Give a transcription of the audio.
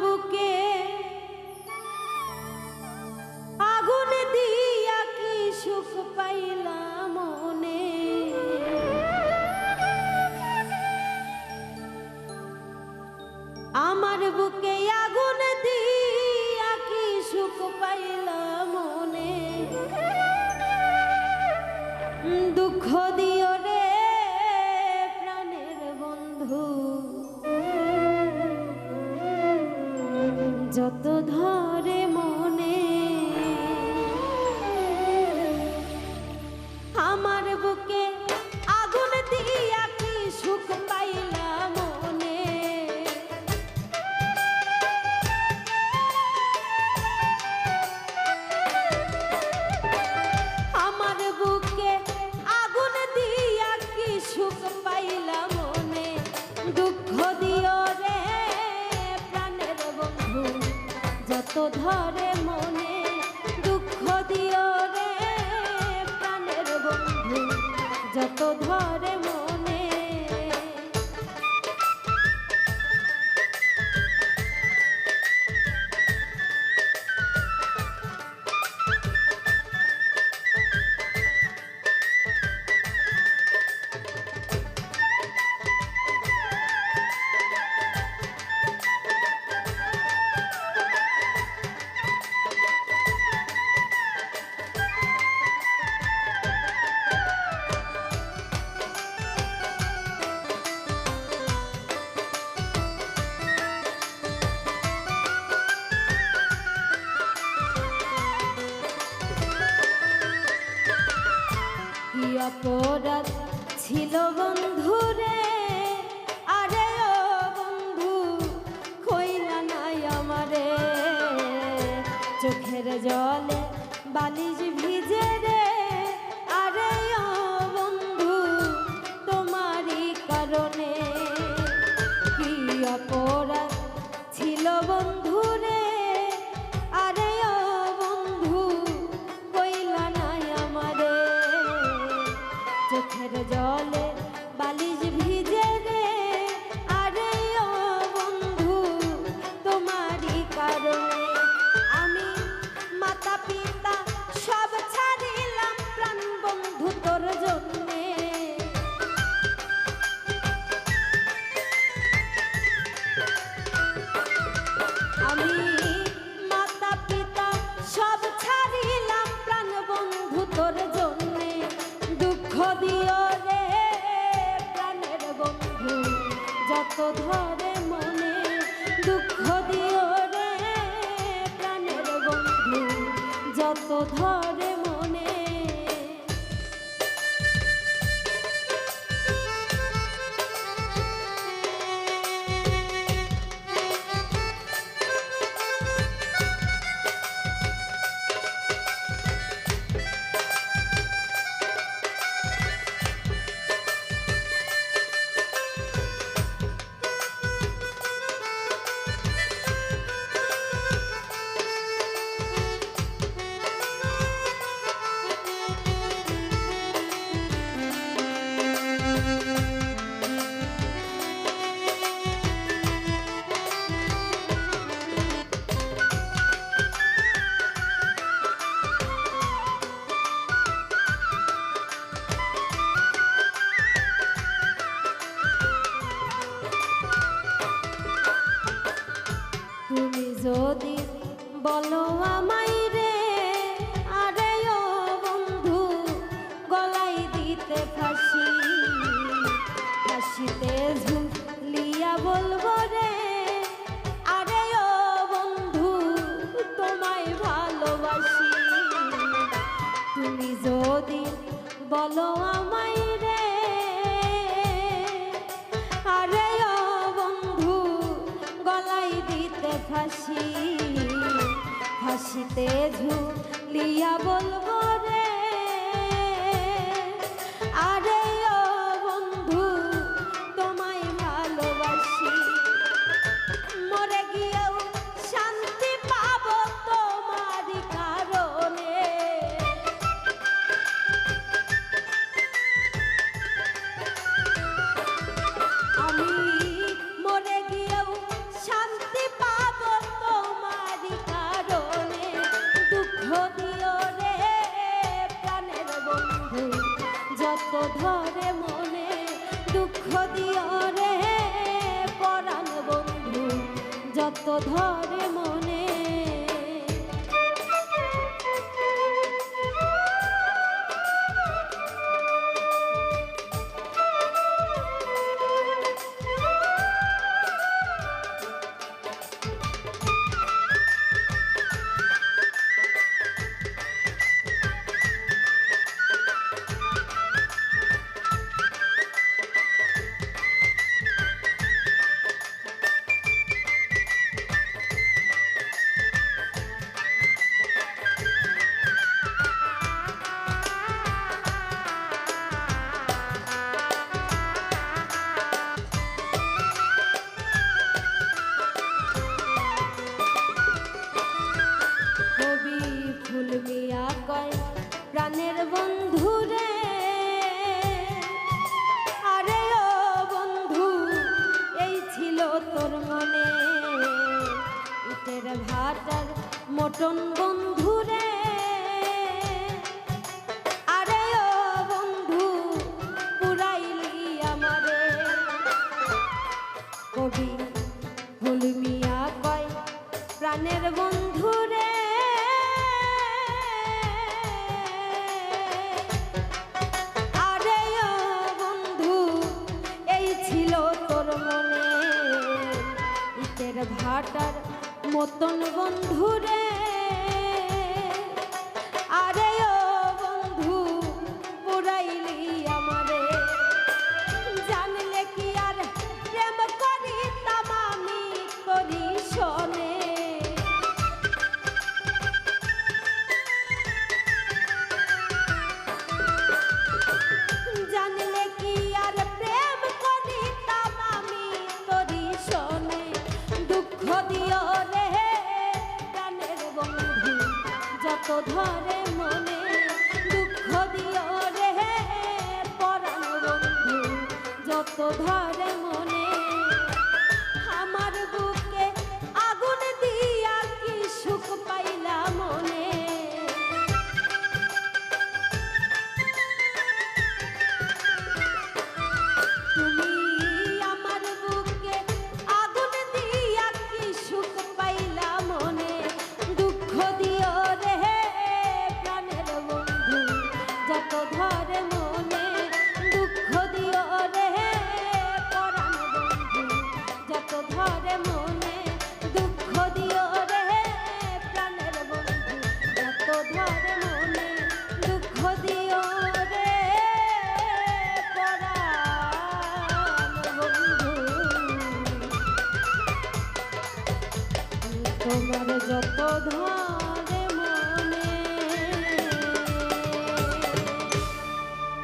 বুকে আগুন দিয়া কি সুখ পাইলাম মনে? আমার বুকে আগুন দিয়া কি সুখ পাইলাম মনে? দুঃখ দিও রে প্রাণের বন্ধু। যত ধরে মনে। আমার বুকে আগুন দিয়া কি সুখ পাইলাম মনে? আমার বুকে আগুন দিয়া কি সুখ পাইলাম মনে? দুঃখ দিও যত ধরে মনে দুঃখ দিও রে প্রাণের বন্ধু। যত ধরে মনে অপরাধ ছিল বন্ধুরে। আরে ও বন্ধু কইলা নাই আমারে। চোখের জলে বালিশ ভিজে রে। বন্ধু তোর জন্যে দুঃখ দিও রে, প্রাণের বন্ধু। যত ধরে মনে দুঃখ দিও রে, প্রাণের বন্ধু। যত ধরে বন্ধু তোমায় ভালোবাসি। তুমি যদি রে বন্ধু ফাঁসিতে ঝুলিয়া বলব ধরে মাছের ভাটার মটন বন্ধুরে আরে ও বন্ধু, পুরাইলি আমারে। কবি হুলমিয়া কয়, প্রাণের বন্ধুরে আরে ও বন্ধু, এই ছিল তোর মনে। ইটের ভাটার মতন বন্ধুরে ধরে তোমার যত ধন